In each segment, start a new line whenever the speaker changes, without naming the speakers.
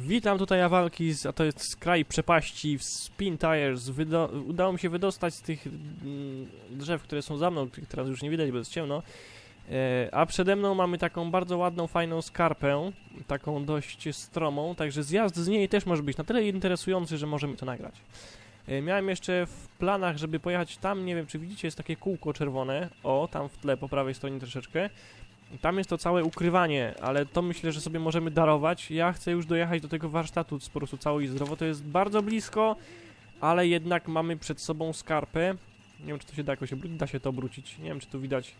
Witam tutaj Awalki, z- a to jest kraj przepaści w Spin Tires. Wydo udało mi się wydostać z tych mm, drzew, które są za mną, których teraz już nie widać, bo jest ciemno. E, a przede mną mamy taką bardzo ładną, fajną skarpę, taką dość stromą, także zjazd z niej też może być na tyle interesujący, że możemy to nagrać. E, miałem jeszcze w planach, żeby pojechać tam, nie wiem czy widzicie, jest takie kółko czerwone, o, tam w tle, po prawej stronie troszeczkę. Tam jest to całe ukrywanie, ale to myślę, że sobie możemy darować. Ja chcę już dojechać do tego warsztatu po prostu cało i zdrowo. To jest bardzo blisko, ale jednak mamy przed sobą skarpę. Nie wiem, czy to się da jakoś obrócić. Da się to obrócić. Nie wiem, czy tu widać.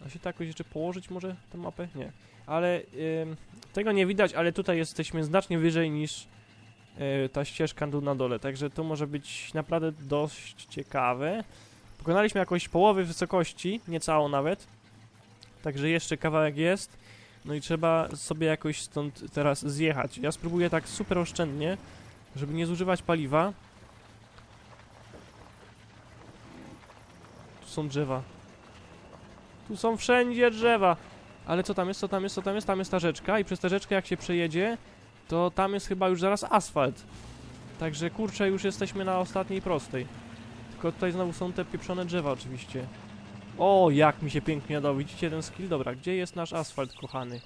Da się to jakoś jeszcze położyć może, tę mapę? Nie. Ale ym, tego nie widać, ale tutaj jesteśmy znacznie wyżej niż yy, ta ścieżka tu na dole. Także to może być naprawdę dość ciekawe. Pokonaliśmy jakąś połowę wysokości, nie całą nawet. Także jeszcze kawałek jest. No i trzeba sobie jakoś stąd teraz zjechać. Ja spróbuję tak super oszczędnie, żeby nie zużywać paliwa. Tu są drzewa. Tu są wszędzie drzewa. Ale co tam jest, co tam jest, co tam jest? Tam jest ta rzeczka i przez tę rzeczkę jak się przejedzie, to tam jest chyba już zaraz asfalt. Także kurczę, już jesteśmy na ostatniej prostej. Tylko tutaj znowu są te pieprzone drzewa oczywiście. O, jak mi się pięknie dało. Widzicie ten skill? Dobra, gdzie jest nasz asfalt, kochany?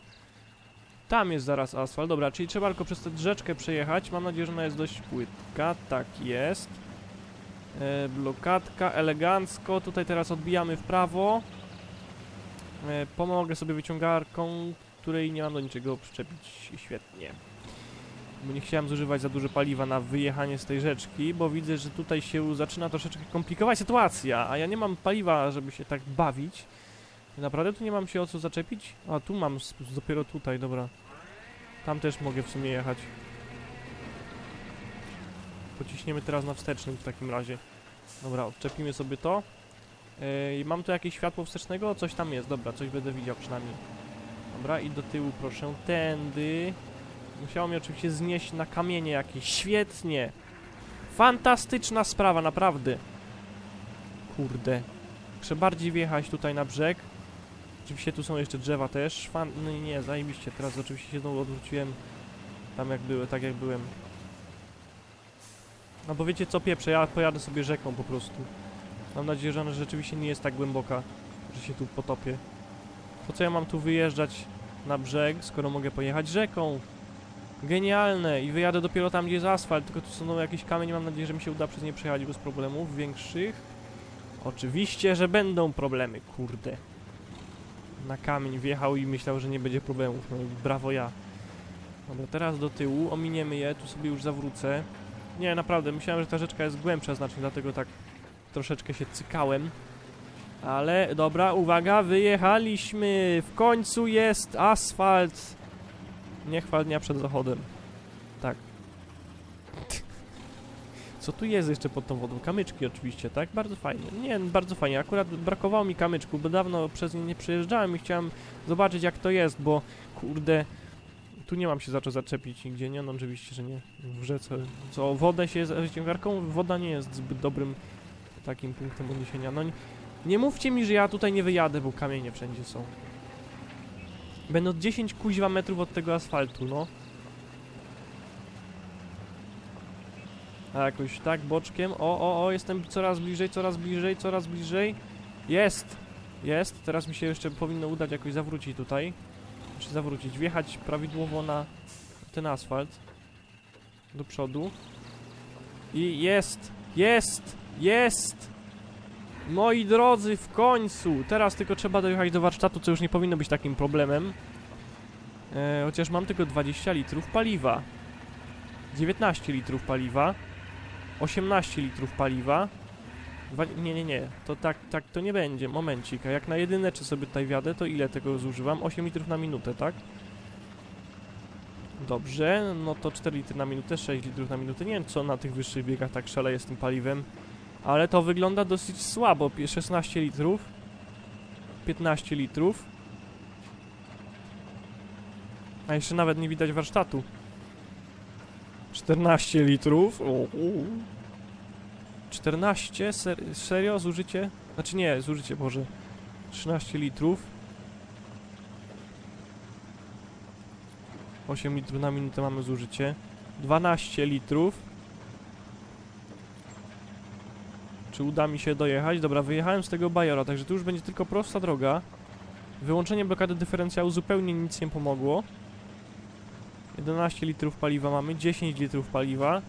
Tam jest zaraz asfalt. Dobra, czyli trzeba tylko przez tę rzeczkę przejechać. Mam nadzieję, że ona jest dość płytka. Tak jest. E, blokadka, elegancko. Tutaj teraz odbijamy w prawo. E, pomogę sobie wyciągarką, której nie mam do niczego przyczepić. Świetnie. Bo nie chciałem zużywać za dużo paliwa na wyjechanie z tej rzeczki, bo widzę, że tutaj się zaczyna troszeczkę komplikować sytuacja, a ja nie mam paliwa, żeby się tak bawić. Naprawdę tu nie mam się o co zaczepić? A tu mam, dopiero tutaj, dobra. Tam też mogę w sumie jechać. Pociśniemy teraz na wstecznym w takim razie. Dobra, odczepimy sobie to. Yy, mam tu jakieś światło wstecznego? Coś tam jest, dobra, coś będę widział przynajmniej. Dobra, i do tyłu proszę, tędy. Musiało mnie oczywiście znieść na kamienie jakieś. Świetnie! Fantastyczna sprawa, naprawdę. Kurde. Muszę bardziej wjechać tutaj na brzeg. Oczywiście tu są jeszcze drzewa też. Fan... No nie, zajebiście. Teraz oczywiście się znowu odwróciłem tam jak byłem, tak jak byłem. No bo wiecie co, pieprze, ja pojadę sobie rzeką po prostu. Mam nadzieję, że ona rzeczywiście nie jest tak głęboka, że się tu potopię. Po co ja mam tu wyjeżdżać na brzeg, skoro mogę pojechać rzeką? Genialne! I wyjadę dopiero tam, gdzie jest asfalt, tylko tu są jakieś kamienie, mam nadzieję, że mi się uda przez nie przejechać bez problemów większych. Oczywiście, że będą problemy, kurde. Na kamień wjechał i myślał, że nie będzie problemów, no i brawo ja. Dobra, teraz do tyłu, ominiemy je, tu sobie już zawrócę. Nie, naprawdę, myślałem, że ta rzeczka jest głębsza znacznie, dlatego tak troszeczkę się cykałem. Ale dobra, uwaga, wyjechaliśmy! W końcu jest asfalt! Nie chwal dnia przed zachodem. Tak. Co tu jest jeszcze pod tą wodą? Kamyczki oczywiście, tak? Bardzo fajnie. Nie, bardzo fajnie. Akurat brakowało mi kamyczku, bo dawno przez nie nie przejeżdżałem i chciałem zobaczyć jak to jest, bo kurde... Tu nie mam się za co zaczepić nigdzie, nie? No oczywiście, że nie. W rzece. Co, wodę się z wyciągarką? Woda nie jest zbyt dobrym takim punktem odniesienia. No nie, nie mówcie mi, że ja tutaj nie wyjadę, bo kamienie wszędzie są. Będą 10 kuźwa metrów od tego asfaltu, no. A jakoś tak, boczkiem. O, o, o, jestem coraz bliżej, coraz bliżej, coraz bliżej. Jest! Jest. Teraz mi się jeszcze powinno udać jakoś zawrócić tutaj. Czy zawrócić, wjechać prawidłowo na ten asfalt. Do przodu. I jest! Jest! Jest! Moi drodzy, w końcu! Teraz tylko trzeba dojechać do warsztatu, co już nie powinno być takim problemem. E, chociaż mam tylko 20 litrów paliwa. 19 litrów paliwa. 18 litrów paliwa. Dwa, nie, nie, nie. To tak, tak to nie będzie. Momencik. A jak na jedyne czy sobie tutaj wjadę, to ile tego zużywam? 8 litrów na minutę, tak? Dobrze, no to 4 litry na minutę, 6 litrów na minutę. Nie wiem, co na tych wyższych biegach tak szaleje z tym paliwem. Ale to wygląda dosyć słabo. Pie- 16 litrów. 15 litrów. A jeszcze nawet nie widać warsztatu. 14 litrów. O, u. 14? Ser serio? Zużycie? Znaczy nie, zużycie, Boże. 13 litrów. 8 litrów na minutę mamy zużycie. 12 litrów. Czy uda mi się dojechać? Dobra, wyjechałem z tego Bajora, także tu już będzie tylko prosta droga. Wyłączenie blokady dyferencjału zupełnie nic nie pomogło. 11 litrów paliwa mamy, 10 litrów paliwa.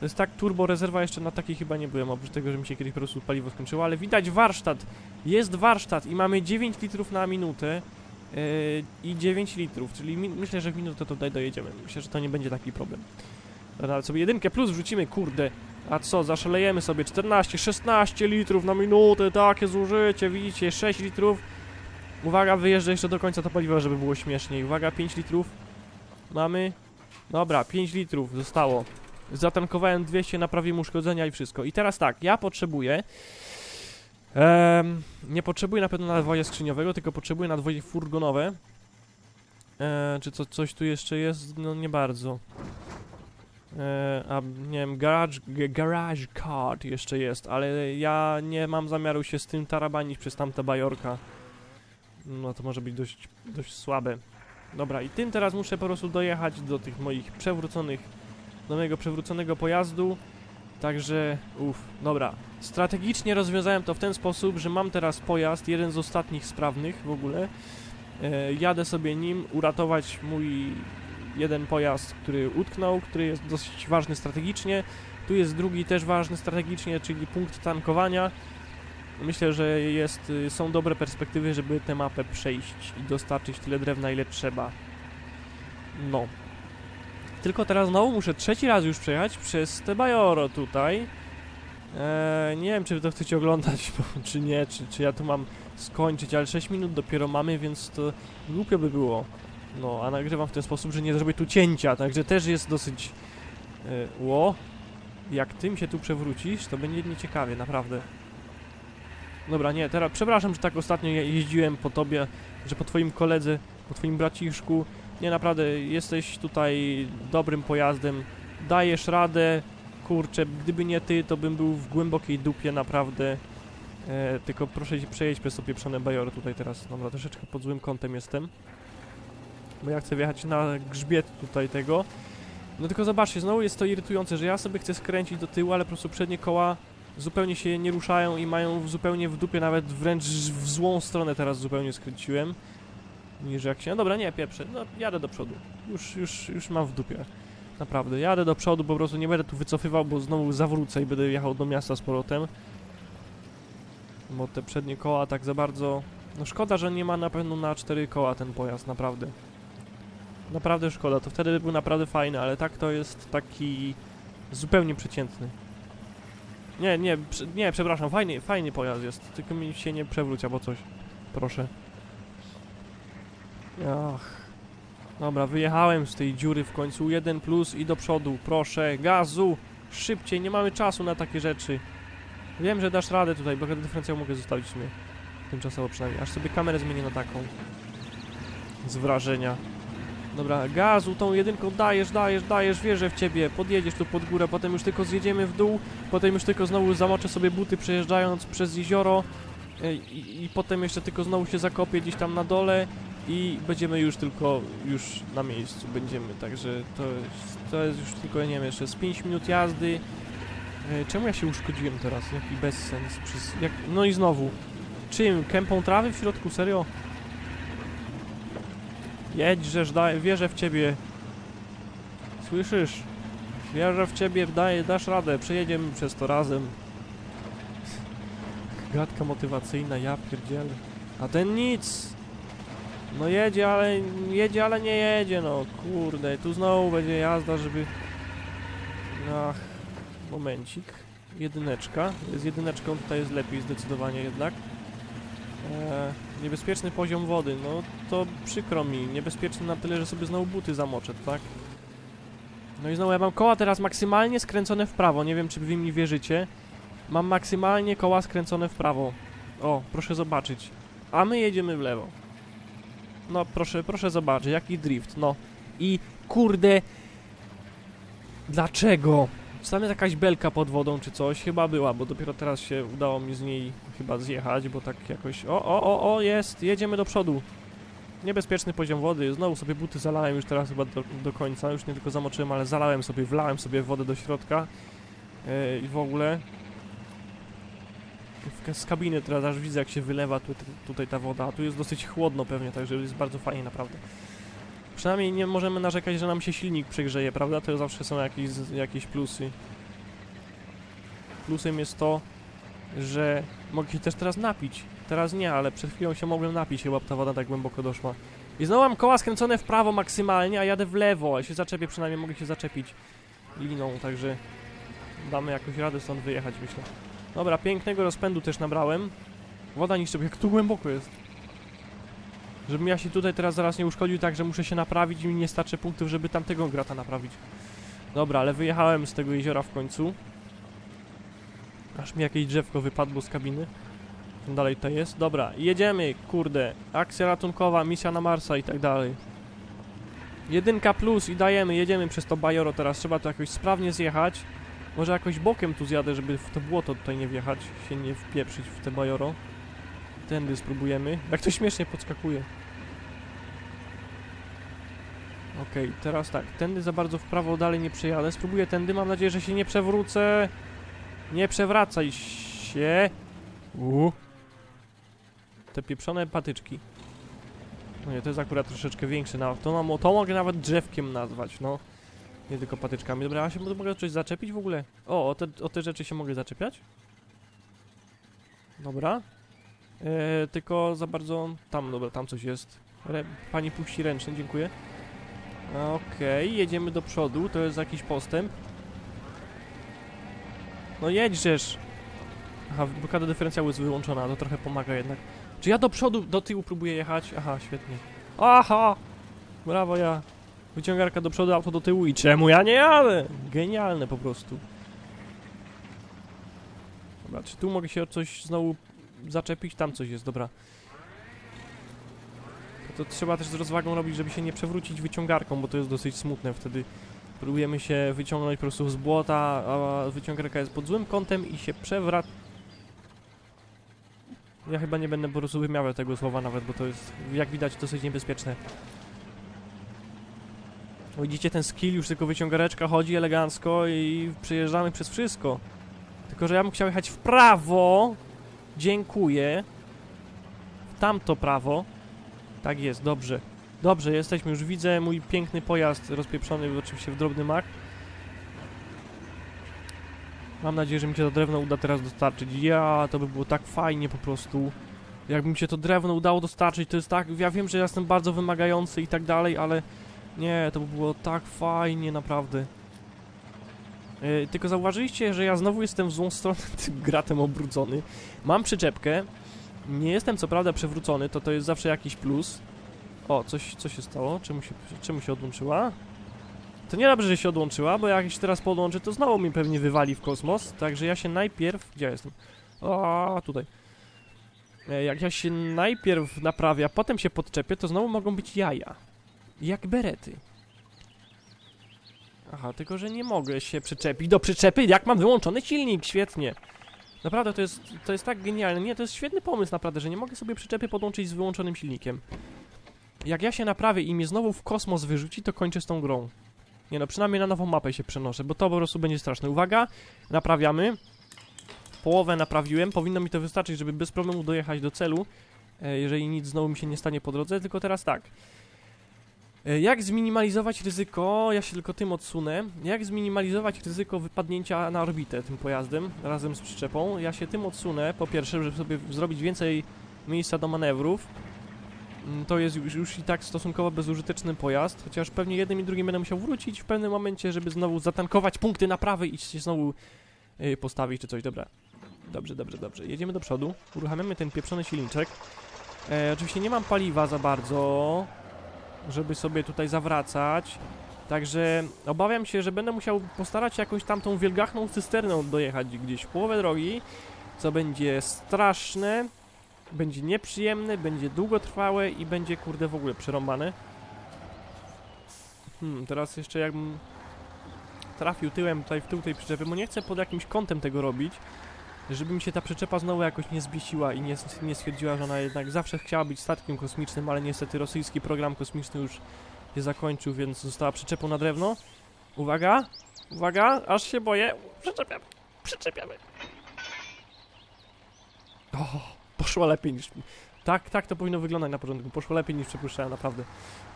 To jest tak turbo rezerwa, jeszcze na takiej chyba nie byłem, oprócz tego, że mi się kiedyś po prostu paliwo skończyło, ale widać warsztat, jest warsztat i mamy 9 litrów na minutę yy, i 9 litrów, czyli mi myślę, że w minutę tutaj dojedziemy. Myślę, że to nie będzie taki problem. Dobra, sobie jedynkę plus wrzucimy, kurde. A co, zaszalejemy sobie 14, 16 litrów na minutę, takie zużycie, widzicie, 6 litrów. Uwaga, wyjeżdżę jeszcze do końca to paliwo, żeby było śmieszniej. Uwaga, 5 litrów. Mamy. Dobra, 5 litrów zostało. Zatankowałem 200, naprawiłem uszkodzenia i wszystko. I teraz tak, ja potrzebuję. nie potrzebuję na pewno nadwoja skrzyniowego, tylko potrzebuję nadwoje furgonowe. E, czy co, coś tu jeszcze jest? No nie bardzo. E, a nie wiem, garage, garage card jeszcze jest, ale ja nie mam zamiaru się z tym tarabanić przez tamte bajorka. No to może być dość, dość słabe. Dobra, i tym teraz muszę po prostu dojechać do tych moich przewróconych, do mojego przewróconego pojazdu. Także, uff, dobra. Strategicznie rozwiązałem to w ten sposób, że mam teraz pojazd, jeden z ostatnich sprawnych w ogóle. E, jadę sobie nim uratować mój jeden pojazd, który utknął, który jest dosyć ważny strategicznie. Tu jest drugi też ważny strategicznie, czyli punkt tankowania. Myślę, że jest, y, są dobre perspektywy, żeby tę mapę przejść i dostarczyć tyle drewna, ile trzeba. No. Tylko teraz znowu muszę trzeci raz już przejechać przez te Bajoro tutaj. Eee, nie wiem, czy wy to chcecie oglądać, bo, czy nie, czy, czy ja tu mam skończyć, ale 6 minut dopiero mamy, więc to głupio by było. No, a nagrywam w ten sposób, że nie zrobię tu cięcia, także też jest dosyć... E, ło, jak tym się tu przewrócisz, to będzie nieciekawie, naprawdę. Dobra, nie, teraz przepraszam, że tak ostatnio je- jeździłem po tobie, że po twoim koledze, po twoim braciszku. Nie, naprawdę, jesteś tutaj dobrym pojazdem, dajesz radę, kurczę, gdyby nie ty, to bym był w głębokiej dupie, naprawdę. E, tylko proszę się przejeść przez to pieprzone bajory tutaj teraz. Dobra, troszeczkę pod złym kątem jestem. Bo ja chcę wjechać na grzbiet tutaj tego. No tylko zobaczcie, znowu jest to irytujące, że ja sobie chcę skręcić do tyłu, ale po prostu przednie koła zupełnie się nie ruszają i mają zupełnie w dupie, nawet wręcz w złą stronę teraz zupełnie skręciłem. Niż jak się... No dobra, nie, pieprzę, no jadę do przodu. Już, już, już mam w dupie. Naprawdę, jadę do przodu, po prostu nie będę tu wycofywał, bo znowu zawrócę i będę jechał do miasta z powrotem. Bo te przednie koła tak za bardzo... No szkoda, że nie ma na pewno na cztery koła ten pojazd, naprawdę. Naprawdę szkoda, to wtedy by był naprawdę fajny, ale tak to jest taki zupełnie przeciętny. Nie, nie, nie, przepraszam, fajny, fajny pojazd jest, tylko mi się nie przewróć albo coś. Proszę. Ach. Dobra, wyjechałem z tej dziury w końcu, jeden plus i do przodu, proszę, gazu, szybciej, nie mamy czasu na takie rzeczy. Wiem, że dasz radę tutaj, bo dyferencjał mogę zostawić sumie. Tymczasowo przynajmniej, aż sobie kamerę zmienię na taką. Z wrażenia. Dobra, gazu tą jedynką dajesz, dajesz, dajesz, wierzę w ciebie, podjedziesz tu pod górę, potem już tylko zjedziemy w dół, potem już tylko znowu zamoczę sobie buty przejeżdżając przez jezioro e, i, i potem jeszcze tylko znowu się zakopię gdzieś tam na dole i będziemy już tylko, już na miejscu będziemy, także to jest, to jest już tylko, nie wiem, jeszcze z 5 minut jazdy. E, Czemu ja się uszkodziłem teraz? Jaki bezsens? Przez, jak, no i znowu. Czym? Kępą trawy w środku? Serio? Jedź, żeż wierzę w ciebie. Słyszysz? Wierzę w ciebie, daj, dasz radę, przejedziemy przez to razem. Gadka motywacyjna, ja pierdzielę. A ten nic! No jedzie, ale jedzie, ale nie jedzie, no kurde, tu znowu będzie jazda, żeby... Ach, momencik. Jedyneczka. Z jedyneczką tutaj jest lepiej zdecydowanie jednak. Eee, niebezpieczny poziom wody, no to przykro mi. Niebezpieczny na tyle, że sobie znowu buty zamoczę, tak? No i znowu ja mam koła teraz maksymalnie skręcone w prawo. Nie wiem, czy wy mi wierzycie. Mam maksymalnie koła skręcone w prawo. O, proszę zobaczyć. A my jedziemy w lewo. No, proszę, proszę zobaczyć, jaki drift, no. I kurde... Dlaczego? Czy tam jest jakaś belka pod wodą czy coś? Chyba była, bo dopiero teraz się udało mi z niej chyba zjechać, bo tak jakoś... O, o, o, o, jest! Jedziemy do przodu. niebezpieczny poziom wody. Znowu sobie buty zalałem już teraz chyba do, do końca. Już nie tylko zamoczyłem, ale zalałem sobie, wlałem sobie wodę do środka. Yy, I w ogóle... Z kabiny teraz aż widzę jak się wylewa tu, tutaj ta woda, tu jest dosyć chłodno pewnie, także jest bardzo fajnie naprawdę. Przynajmniej nie możemy narzekać, że nam się silnik przegrzeje, prawda? To zawsze są jakieś, jakieś plusy. Plusem jest to, że mogę się też teraz napić. Teraz nie, ale przed chwilą się mogłem napić, chyba ta woda tak głęboko doszła. I znowu mam koła skręcone w prawo maksymalnie, a jadę w lewo, a się zaczepię, przynajmniej mogę się zaczepić liną, także damy jakoś radę stąd wyjechać, myślę. Dobra, pięknego rozpędu też nabrałem. Woda niszczy, jak tu głęboko jest. Żebym ja się tutaj teraz zaraz nie uszkodził, tak że muszę się naprawić i mi nie starczy punktów, żeby tamtego grata naprawić. Dobra, ale wyjechałem z tego jeziora w końcu. Aż mi jakieś drzewko wypadło z kabiny. Tam dalej to jest. Dobra, jedziemy, kurde. Akcja ratunkowa, misja na Marsa i tak dalej. Jedynka plus i dajemy, jedziemy przez to bajoro teraz. Trzeba to jakoś sprawnie zjechać. Może jakoś bokiem tu zjadę, żeby w to błoto tutaj nie wjechać, się nie wpieprzyć w te bajoro. Tędy spróbujemy. Jak to śmiesznie podskakuje. Okej, teraz tak, tędy za bardzo w prawo dalej nie przejadę. Spróbuję tędy, mam nadzieję, że się nie przewrócę. Nie przewracaj się. Uuu. Te pieprzone patyczki. No nie, to jest akurat troszeczkę większy nawet. To, to mogę nawet drzewkiem nazwać, no. Nie tylko patyczkami. Dobra, a się mo- mogę coś zaczepić w ogóle? O, o te, o te rzeczy się mogę zaczepiać? Dobra. E, tylko za bardzo... Tam, dobra, tam coś jest. Re, pani puści ręczny, dziękuję. Okej, jedziemy do przodu, to jest jakiś postęp. No jedźżesz! Aha, blokada dyferencjału jest wyłączona, to trochę pomaga jednak. Czy ja do przodu, do tyłu próbuję jechać? Aha, świetnie. Aha! Brawo ja. Wyciągarka do przodu, auto do tyłu i czemu ja nie jadę? Genialne po prostu. Dobra, czy tu mogę się coś znowu zaczepić? Tam coś jest, dobra. To, trzeba też z rozwagą robić, żeby się nie przewrócić wyciągarką, bo to jest dosyć smutne. Wtedy próbujemy się wyciągnąć po prostu z błota, a wyciągarka jest pod złym kątem i się przewraca. Ja chyba nie będę po prostu wymiawiał tego słowa nawet, bo to jest, jak widać, dosyć niebezpieczne. Widzicie ten skill, już tylko wyciągareczka chodzi elegancko i przejeżdżamy przez wszystko. Tylko, że ja bym chciał jechać w prawo. Dziękuję. W tamto prawo. Tak jest, dobrze. Dobrze, jesteśmy, już widzę mój piękny pojazd rozpieprzony oczywiście w drobny mak. Mam nadzieję, że mi się to drewno uda teraz dostarczyć. Ja, to by było tak fajnie po prostu. Jakby mi się to drewno udało dostarczyć, to jest tak, ja wiem, że jestem bardzo wymagający i tak dalej, ale nie, to by było tak fajnie, naprawdę. Yy, tylko zauważyliście, że ja znowu jestem w złą stronę tym gratem obrudzony. Mam przyczepkę, nie jestem co prawda przewrócony, to to jest zawsze jakiś plus. O, coś, co się stało? Czemu się, czemu się odłączyła? To nie dobrze, że się odłączyła, bo jak się teraz podłączy, to znowu mi pewnie wywali w kosmos. Także ja się najpierw... Gdzie ja jestem? O, tutaj. E, Jak ja się najpierw naprawię, a potem się podczepię, to znowu mogą być jaja. Jak berety. Aha, tylko że nie mogę się przyczepić do przyczepy, jak mam wyłączony silnik, świetnie. Naprawdę, to jest, to jest tak genialne. Nie, to jest świetny pomysł, naprawdę, że nie mogę sobie przyczepy podłączyć z wyłączonym silnikiem. Jak ja się naprawię i mnie znowu w kosmos wyrzuci, to kończę z tą grą. Nie no, przynajmniej na nową mapę się przenoszę, bo to po prostu będzie straszne. Uwaga, naprawiamy. Połowę naprawiłem, powinno mi to wystarczyć, żeby bez problemu dojechać do celu, e, jeżeli nic znowu mi się nie stanie po drodze, tylko teraz tak. E, Jak zminimalizować ryzyko, ja się tylko tym odsunę, jak zminimalizować ryzyko wypadnięcia na orbitę tym pojazdem razem z przyczepą? Ja się tym odsunę, po pierwsze, żeby sobie zrobić więcej miejsca do manewrów. Mm, To jest już, już i tak stosunkowo bezużyteczny pojazd, chociaż pewnie jednym i drugim będę musiał wrócić w pewnym momencie, żeby znowu zatankować punkty naprawy i się znowu yy, postawić czy coś. Dobra. Dobrze, dobrze, dobrze. Jedziemy do przodu, uruchamiamy ten pieprzony silniczek. E, oczywiście nie mam paliwa za bardzo, żeby sobie tutaj zawracać. Także obawiam się, że będę musiał postarać się jakoś tamtą wielgachną cysterną dojechać gdzieś w połowę drogi, co będzie straszne, będzie nieprzyjemne, będzie długotrwałe i będzie kurde w ogóle przerąbane. Hmm, teraz jeszcze jakbym trafił tyłem tutaj w tył tej przyczepy, bo nie chcę pod jakimś kątem tego robić, żeby mi się ta przyczepa znowu jakoś nie zbiesiła i nie, nie stwierdziła, że ona jednak zawsze chciała być statkiem kosmicznym, ale niestety rosyjski program kosmiczny już się zakończył, więc została przyczepą na drewno. Uwaga, uwaga, aż się boję. Przyczepiamy, przyczepiamy. O, poszło lepiej niż... Tak, tak to powinno wyglądać na początku. Poszło lepiej niż przypuszczałem, naprawdę.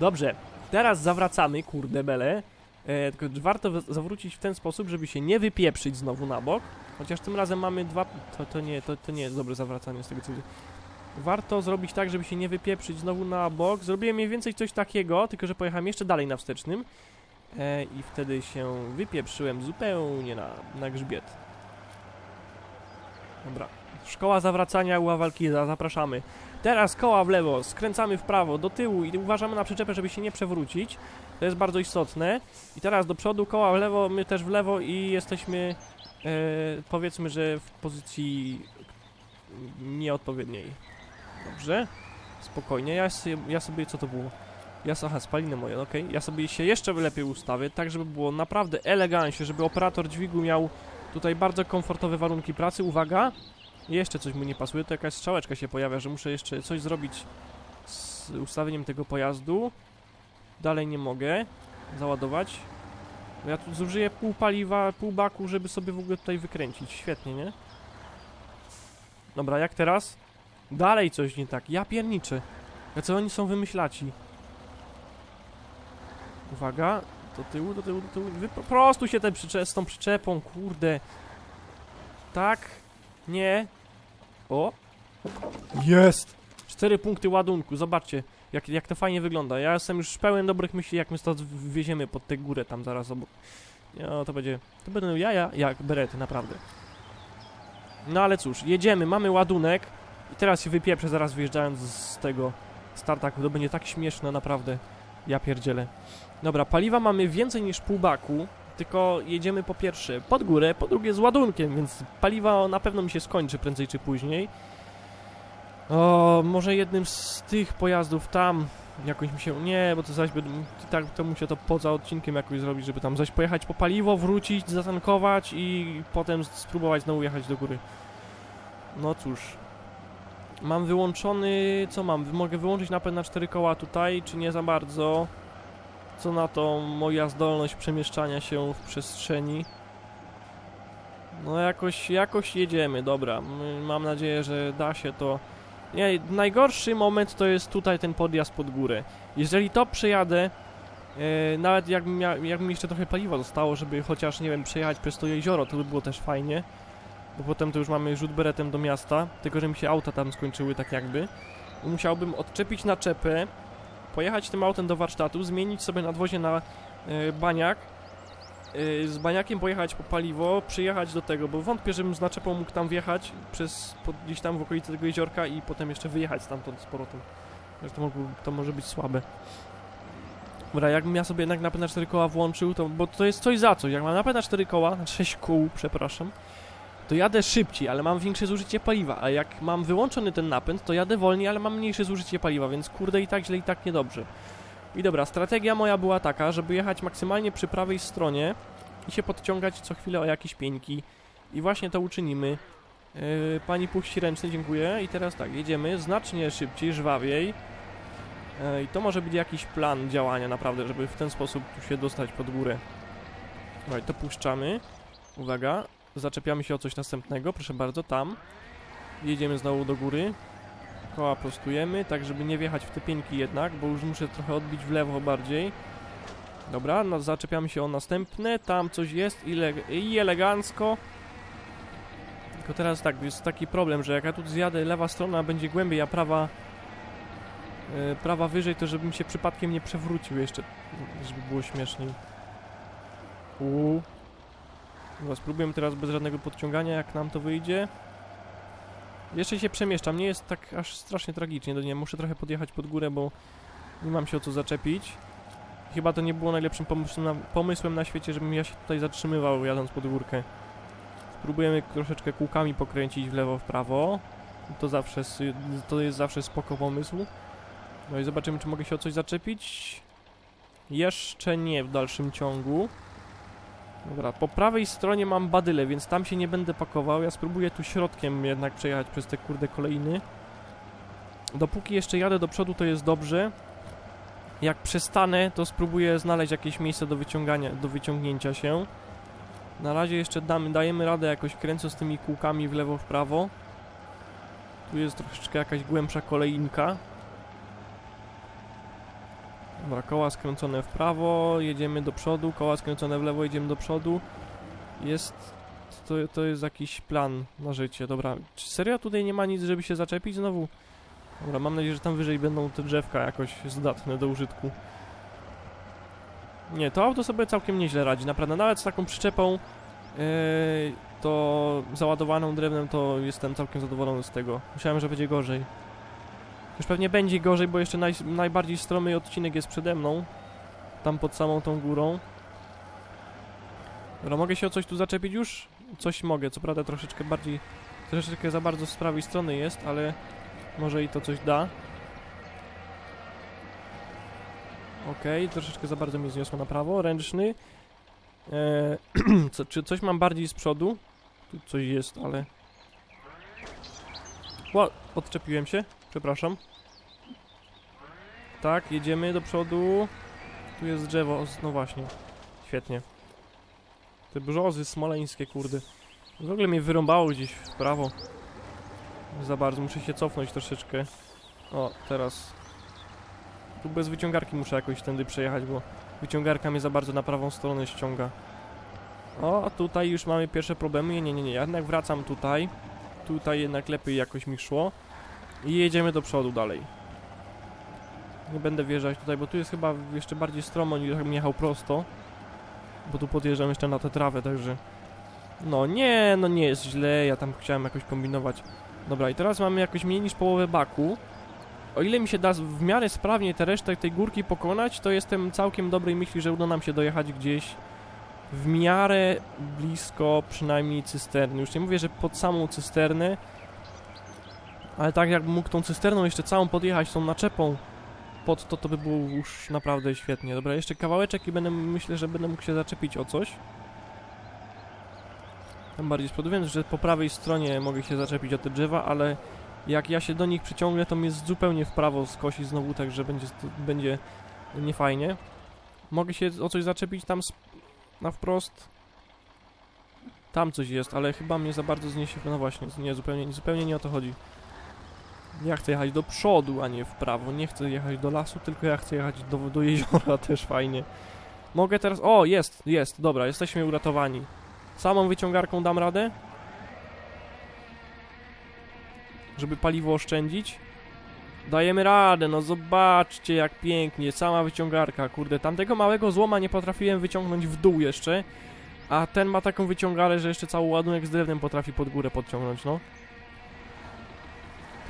Dobrze, teraz zawracamy, kurde bele. E, tylko warto zawrócić w ten sposób, żeby się nie wypieprzyć znowu na bok. Chociaż tym razem mamy dwa... To, to, nie, to, to nie jest dobre zawracanie z tego co widzę. Warto zrobić tak, żeby się nie wypieprzyć znowu na bok. Zrobiłem mniej więcej coś takiego, tylko że pojechałem jeszcze dalej na wstecznym. E, I wtedy się wypieprzyłem zupełnie na, na grzbiet. Dobra. Szkoła zawracania Ła Walkiza, zapraszamy. Teraz koła w lewo, skręcamy w prawo, do tyłu i uważamy na przyczepę, żeby się nie przewrócić. To jest bardzo istotne. I teraz do przodu, koła w lewo, my też w lewo i jesteśmy e, powiedzmy, że w pozycji nieodpowiedniej. Dobrze. Spokojnie, ja sobie, ja sobie co to było? Ja, aha, spaliny moje, okej. Ja sobie się jeszcze lepiej ustawię, tak żeby było naprawdę elegancznie, żeby operator dźwigu miał tutaj bardzo komfortowe warunki pracy. Uwaga! Jeszcze coś mu nie pasuje, to jakaś strzałeczka się pojawia, że muszę jeszcze coś zrobić z ustawieniem tego pojazdu. Dalej nie mogę załadować. Bo Ja tu zużyję pół paliwa, pół baku, żeby sobie w ogóle tutaj wykręcić. Świetnie, nie? Dobra, jak teraz? Dalej coś nie tak. Ja pierniczę. Jacy oni są wymyślaci. Uwaga. Do tyłu, do tyłu, do tyłu. Wy po prostu się te przycze z tą przyczepą, kurde. Tak. Nie. O. Jest. Cztery punkty ładunku. Zobaczcie, jak, jak to fajnie wygląda. Ja jestem już pełen dobrych myśli, jak my stąd wieziemy pod tę górę tam zaraz obok. No, to będzie... To będą jaja jak berety, naprawdę. No ale cóż, jedziemy, mamy ładunek. I teraz się wypieprzę zaraz wyjeżdżając z tego startaku. To będzie tak śmieszne, naprawdę. Ja pierdzielę. Dobra, paliwa mamy więcej niż pół baku. Tylko jedziemy po pierwsze pod górę, po drugie z ładunkiem, więc paliwa na pewno mi się skończy prędzej czy później. O, może jednym z tych pojazdów tam jakoś mi się... Nie, bo to zaś by... Tak, to muszę to poza odcinkiem jakoś zrobić, żeby tam zaś pojechać po paliwo, wrócić, zatankować i potem spróbować znowu jechać do góry. No cóż. Mam wyłączony... Co mam? Mogę wyłączyć napęd na cztery koła tutaj, czy nie za bardzo? Co na to moja zdolność przemieszczania się w przestrzeni? No jakoś, jakoś jedziemy, dobra. Mam nadzieję, że da się to... Nie, najgorszy moment to jest tutaj ten podjazd pod górę. Jeżeli to przejadę, e, nawet jakbym, mia, jeszcze trochę paliwa zostało, żeby chociaż, nie wiem, przejechać przez to jezioro, to by było też fajnie. Bo potem to już mamy rzut beretem do miasta, tylko że mi się auta tam skończyły tak jakby. Musiałbym odczepić naczepę, pojechać tym autem do warsztatu, zmienić sobie nadwozie na e, baniak, e, z baniakiem pojechać po paliwo, przyjechać do tego, bo wątpię, żebym z naczepą mógł tam wjechać przez, gdzieś tam w okolicy tego jeziorka i potem jeszcze wyjechać stamtąd z powrotem. Także to, to może być słabe. Dobra, jakbym ja sobie jednak napęd na 4 koła włączył, to, bo to jest coś za coś. Jak mam napęd na 4 koła, na 6 kół, przepraszam, to jadę szybciej, ale mam większe zużycie paliwa, a jak mam wyłączony ten napęd, to jadę wolniej, ale mam mniejsze zużycie paliwa, więc kurde i tak źle, i tak niedobrze. I dobra, strategia moja była taka, żeby jechać maksymalnie przy prawej stronie i się podciągać co chwilę o jakieś pieńki. I właśnie to uczynimy. Yy, pani puści ręczny, dziękuję. I teraz tak, jedziemy znacznie szybciej, żwawiej. Yy, I to może być jakiś plan działania naprawdę, żeby w ten sposób tu się dostać pod górę. I to puszczamy. Uwaga, zaczepiamy się o coś następnego, proszę bardzo, tam. Jedziemy znowu do góry. Koła prostujemy, tak żeby nie wjechać w te pieńki jednak, bo już muszę trochę odbić w lewo bardziej. Dobra, no, zaczepiamy się o następne, tam coś jest i, i elegancko. Tylko teraz tak, jest taki problem, że jak ja tu zjadę, lewa strona będzie głębiej, a prawa e, prawa wyżej, to żebym się przypadkiem nie przewrócił jeszcze, żeby było śmieszniej. Uuu. Dobra, spróbujemy teraz bez żadnego podciągania, jak nam to wyjdzie. Jeszcze się przemieszczam, nie jest tak aż strasznie tragicznie, do nie muszę trochę podjechać pod górę, bo nie mam się o co zaczepić. Chyba to nie było najlepszym pomysłem na, pomysłem na świecie, żebym ja się tutaj zatrzymywał jadąc pod górkę. Spróbujemy troszeczkę kółkami pokręcić w lewo, w prawo. To zawsze, to jest zawsze spoko pomysł. No i zobaczymy, czy mogę się o coś zaczepić. Jeszcze nie w dalszym ciągu. Dobra, po prawej stronie mam badyle, więc tam się nie będę pakował. Ja spróbuję tu środkiem jednak przejechać przez te kurde kolejny. Dopóki jeszcze jadę do przodu, to jest dobrze. Jak przestanę, to spróbuję znaleźć jakieś miejsce do wyciągania, do wyciągnięcia się. Na razie jeszcze damy, dajemy radę jakoś kręcąc tymi kółkami w lewo, w prawo. Tu jest troszeczkę jakaś głębsza kolejinka. Dobra, koła skręcone w prawo, jedziemy do przodu, koła skręcone w lewo, jedziemy do przodu. Jest... To, to jest jakiś plan na życie, dobra. Czy serio tutaj nie ma nic, żeby się zaczepić znowu? Dobra, mam nadzieję, że tam wyżej będą te drzewka jakoś zdatne do użytku. Nie, to auto sobie całkiem nieźle radzi, naprawdę. Nawet z taką przyczepą yy, to załadowaną drewnem to jestem całkiem zadowolony z tego. Myślałem, że będzie gorzej. Już pewnie będzie gorzej, bo jeszcze naj, najbardziej stromy odcinek jest przede mną. Tam pod samą tą górą. Dobra, mogę się o coś tu zaczepić już? Coś mogę, co prawda troszeczkę bardziej, troszeczkę za bardzo z prawej strony jest, ale może i to coś da. Okej, troszeczkę za bardzo mnie zniosło na prawo, ręczny. Eee, co, czy coś mam bardziej z przodu? Tu coś jest, ale... Ła, odczepiłem się, przepraszam. Tak, jedziemy do przodu. Tu jest drzewo, no właśnie. Świetnie. Te brzozy smoleńskie, kurde. W ogóle mnie wyrąbało gdzieś w prawo. Za bardzo, muszę się cofnąć troszeczkę. O, teraz. Tu bez wyciągarki muszę jakoś tędy przejechać, bo wyciągarka mnie za bardzo na prawą stronę ściąga. O, tutaj już mamy pierwsze problemy. Nie, nie, nie. Ja jednak wracam tutaj. Tutaj jednak lepiej jakoś mi szło. I jedziemy do przodu dalej. Nie będę wjeżdżać tutaj, bo tu jest chyba jeszcze bardziej stromo niż jakbym jechał prosto. Bo tu podjeżdżam jeszcze na tę trawę, także... No nie, no nie jest źle, ja tam chciałem jakoś kombinować. Dobra, i teraz mamy jakoś mniej niż połowę baku. O ile mi się da w miarę sprawnie tę resztę tej górki pokonać, to jestem całkiem dobrej myśli, że uda nam się dojechać gdzieś w miarę blisko przynajmniej cysterny. Już nie mówię, że pod samą cysternę, ale tak jakbym mógł tą cysterną jeszcze całą podjechać, tą naczepą pod to, to by było już naprawdę świetnie. Dobra, jeszcze kawałeczek i będę, myślę, że będę mógł się zaczepić o coś. Tam bardziej z. Wiem, że po prawej stronie mogę się zaczepić o te drzewa, ale jak ja się do nich przyciągnę, to mnie zupełnie w prawo skosi znowu, także będzie, będzie niefajnie. Mogę się o coś zaczepić tam na wprost. Tam coś jest, ale chyba mnie za bardzo zniesie. No właśnie, nie, zupełnie, zupełnie nie o to chodzi. Ja chcę jechać do przodu, a nie w prawo. Nie chcę jechać do lasu, tylko ja chcę jechać do, do jeziora, też fajnie. Mogę teraz... O, jest, jest, dobra, jesteśmy uratowani. Samą wyciągarką dam radę? Żeby paliwo oszczędzić? Dajemy radę, no zobaczcie jak pięknie, sama wyciągarka, kurde, tamtego małego złoma nie potrafiłem wyciągnąć w dół jeszcze, a ten ma taką wyciągarę, że jeszcze cały ładunek z drewnem potrafi pod górę podciągnąć, no.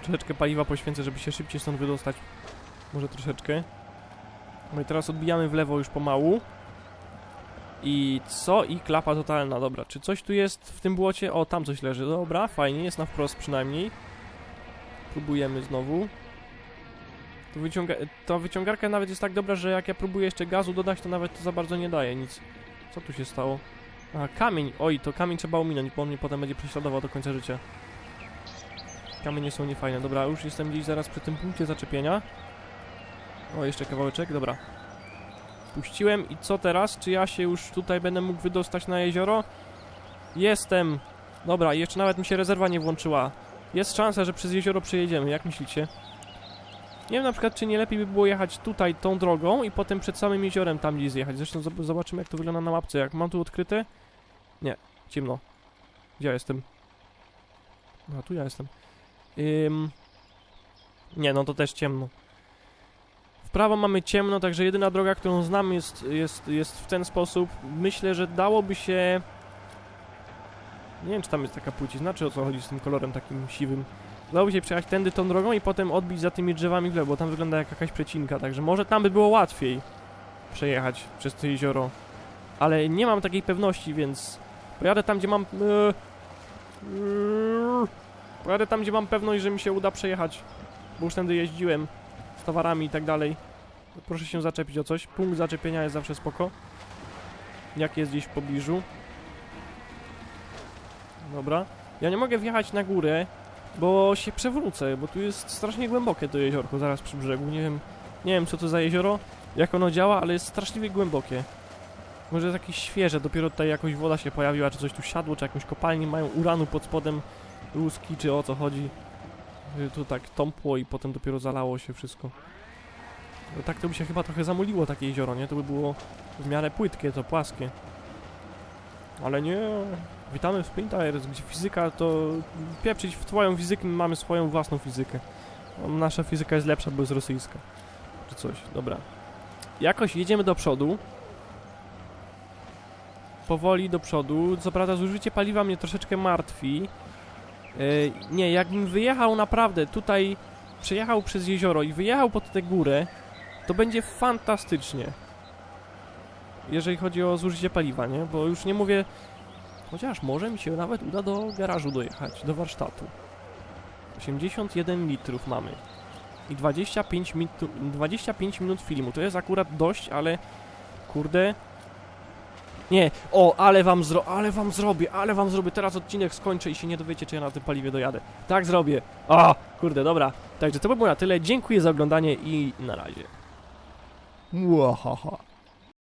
Troszeczkę paliwa poświęcę, żeby się szybciej stąd wydostać. Może troszeczkę. No i teraz odbijamy w lewo już pomału. I co? I klapa totalna, dobra. Czy coś tu jest w tym błocie? O, tam coś leży. Dobra, fajnie, jest na wprost przynajmniej. Próbujemy znowu. To wyciąga ta wyciągarka nawet jest tak dobra, że jak ja próbuję jeszcze gazu dodać, to nawet to za bardzo nie daje nic. Co tu się stało? A, kamień. Oj, to kamień trzeba ominąć, bo on mnie potem będzie prześladował do końca życia. Kamienie są niefajne. Dobra, już jestem gdzieś zaraz przy tym punkcie zaczepienia. O, jeszcze kawałeczek, dobra. Puściłem i co teraz? Czy ja się już tutaj będę mógł wydostać na jezioro? Jestem! Dobra, jeszcze nawet mi się rezerwa nie włączyła. Jest szansa, że przez jezioro przejedziemy, jak myślicie? Nie wiem na przykład, czy nie lepiej by było jechać tutaj tą drogą i potem przed samym jeziorem tam gdzieś zjechać. Zresztą zob- zobaczymy, jak to wygląda na mapce. Jak mam tu odkryte? Nie, ciemno. Gdzie ja jestem? A, tu ja jestem. Ym... Nie, no to też ciemno. W prawo mamy ciemno, także jedyna droga, którą znam jest, jest, jest w ten sposób. Myślę, że dałoby się... Nie wiem, czy tam jest taka płcizna, czy o co chodzi z tym kolorem takim siwym. Dałoby się przejechać tędy tą drogą i potem odbić za tymi drzewami w lewo, bo tam wygląda jak jakaś przecinka, także może tam by było łatwiej przejechać przez to jezioro. Ale nie mam takiej pewności, więc pojadę tam, gdzie mam... Yy, yy, Pojadę tam, gdzie mam pewność, że mi się uda przejechać. Bo już tędy jeździłem z towarami i tak dalej. Proszę się zaczepić o coś. Punkt zaczepienia jest zawsze spoko. jak jest gdzieś w pobliżu. Dobra. Ja nie mogę wjechać na górę, bo się przewrócę, bo tu jest strasznie głębokie to jeziorko zaraz przy brzegu. Nie wiem, nie wiem co to za jezioro, jak ono działa, ale jest straszliwie głębokie. Może jest jakieś świeże, dopiero tutaj jakoś woda się pojawiła, czy coś tu siadło, czy jakąś kopalnię mają uranu pod spodem łuski, czy o co chodzi. Że Tu tak tąpło i potem dopiero zalało się wszystko. No tak to by się chyba trochę zamuliło takie jezioro, nie? To by było w miarę płytkie, to płaskie. Ale nie. Witamy w Spintires, gdzie fizyka to... Pieprzyć w twoją fizykę, my mamy swoją własną fizykę. No, Nasza fizyka jest lepsza, bo jest rosyjska. Czy coś, dobra. Jakoś jedziemy do przodu. Powoli do przodu. Co prawda zużycie paliwa mnie troszeczkę martwi. Yy, nie, jakbym wyjechał naprawdę tutaj, przejechał przez jezioro i wyjechał pod tę górę, to będzie fantastycznie. Jeżeli chodzi o zużycie paliwa, nie? Bo już nie mówię... Chociaż może mi się nawet uda do garażu dojechać, do warsztatu. 81 litrów mamy. I 25, mit 25 minut filmu. To jest akurat dość, ale... Kurde... Nie, o, ale wam zro... ale wam zrobię, ale wam zrobię. Teraz odcinek skończę i się nie dowiecie, czy ja na tym paliwie dojadę. Tak zrobię. A, kurde, dobra. Także to by było na tyle. Dziękuję za oglądanie i na razie. Mwahaha.